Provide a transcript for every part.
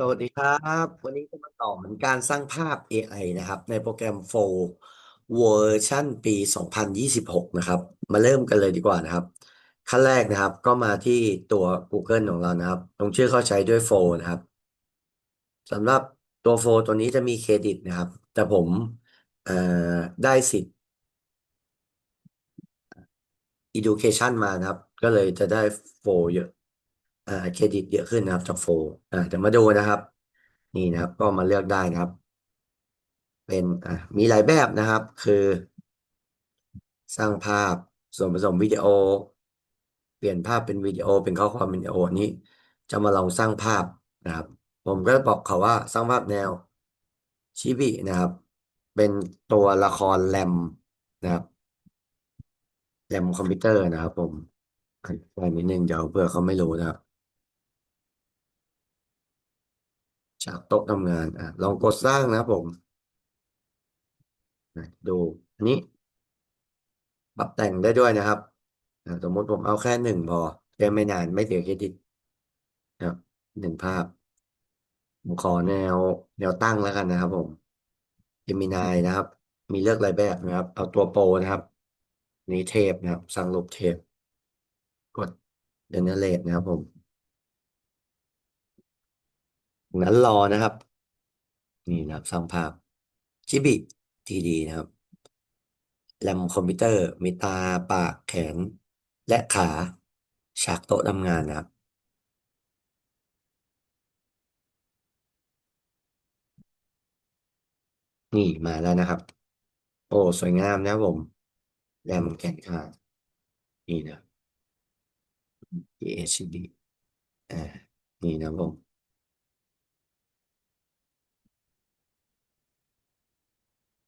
สวัสดีครับ วันนี้จะมาต่อเหมือนการสร้างภาพ AI นะครับ ในโปรแกรม Flow เวอร์ชันปี 2026 นะครับ มาเริ่มกันเลยดีกว่านะครับ ขั้นแรกนะครับก็มาที่ตัว Google ของเรานะครับ ลงชื่อเข้าใช้ด้วย Flow นะครับสำหรับตัว Flow ตัวนี้จะมีเครดิตนะครับ แต่ผมเอ่อได้สิทธิ์ Education มานะครับ ก็เลยจะได้ Flow เยอะ เครดิตเยอะขึ้นนะครับจาก Flow อ่าเดี๋ยวมาดูนะครับ นี่นะครับ ก็มาเลือกได้นะครับ เป็นอะมีหลายแบบนะครับ คือ สร้างภาพส่วนผสมวิดีโอ เปลี่ยนภาพเป็นวิดีโอ เป็นข้อความเป็นวิดีโอนี้ จะมาลองสร้างภาพนะครับ ผมก็บอกเขาว่าสร้างภาพแนวชิบินะครับ เป็นตัวละครแรมนะครับแรมคอมพิวเตอร์นะครับผมอะไปนิดนึงเดี๋ยวเผื่อเขาไม่รู้นะครับ จากโต๊ะทำงานอะลองกดสร้างนะครับผมดูอันนี้ ปรับแต่งได้ด้วยนะครับอะสมมติผมเอาแค่หนึ่งพอแค่ไม่นานไม่เสียเครดิตนะครับหนึ่งภาพผมขอแนวแนวตั้งแล้วกันนะครับผม Gemini นะครับ มีเลือกหลายแบบนะครับ เอาตัวโปรนะครับ นี้เทปนะครับ สร้างรูปเทปกด generate นะครับผม งั้นรอนะครับ นี่นะครับสร้างภาพชิบิทีดีนะครับแรมคอมพิวเตอร์มีตาปากแขน และขาฉากโต๊ะทำงานนะครับนี่มาแล้วนะครับ โอ้ สวยงามนะครับผมแรมแขนขานี่นะ EHD อ่านี่นะครับผม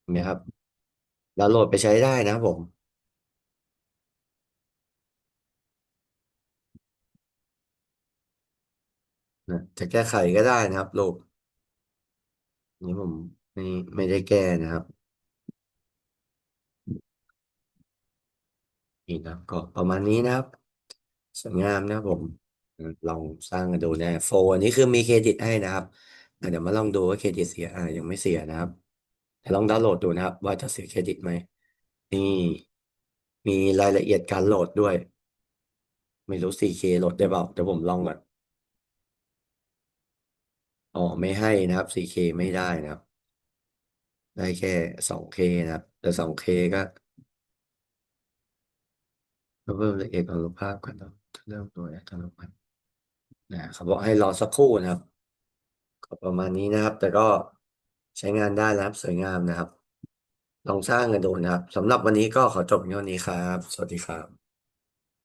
เห็น ไหมครับดาวน์โหลดไปใช้ได้นะครับผม นะจะแก้ไขก็ได้นะครับโหลูกนี่ผมไม่ไม่ได้แก้นะครับนี่นะครับก็ประมาณนี้นะครับสวยงามนะครับผม ลองสร้างกันดูนะโฟนนี้คือมีเครดิตให้นะครับอะเดี๋ยวมาลองดูว่าเครดิตเสียอ่ายังไม่เสียนะครับ เดี๋ยวลองดาวน์โหลดดูนะครับ ว่าจะเสียเครดิตไหมนี่มีรายละเอียดการโหลดด้วย ไม่รู้ 4K โหลดได้เปล่าเดี๋ยวผมลองก่อนอ๋อไม่ให้นะครับ 4K ไม่ได้นะครับ ได้แค่ 2K นะครับ แต่ 2K ก็เพิ่มละเอียดของรูปภาพกันเนาะเริ่มโดยอัตโนมัตินะเขาบอกให้รอสักครู่นะครับก็ประมาณนี้นะครับ แต่ก็ ใช้งานได้แล้วครับสวยงามนะครับ ลองสร้างกันดูนะครับสำหรับวันนี้ก็ขอจบเท่านี้ครับ สวัสดีครับ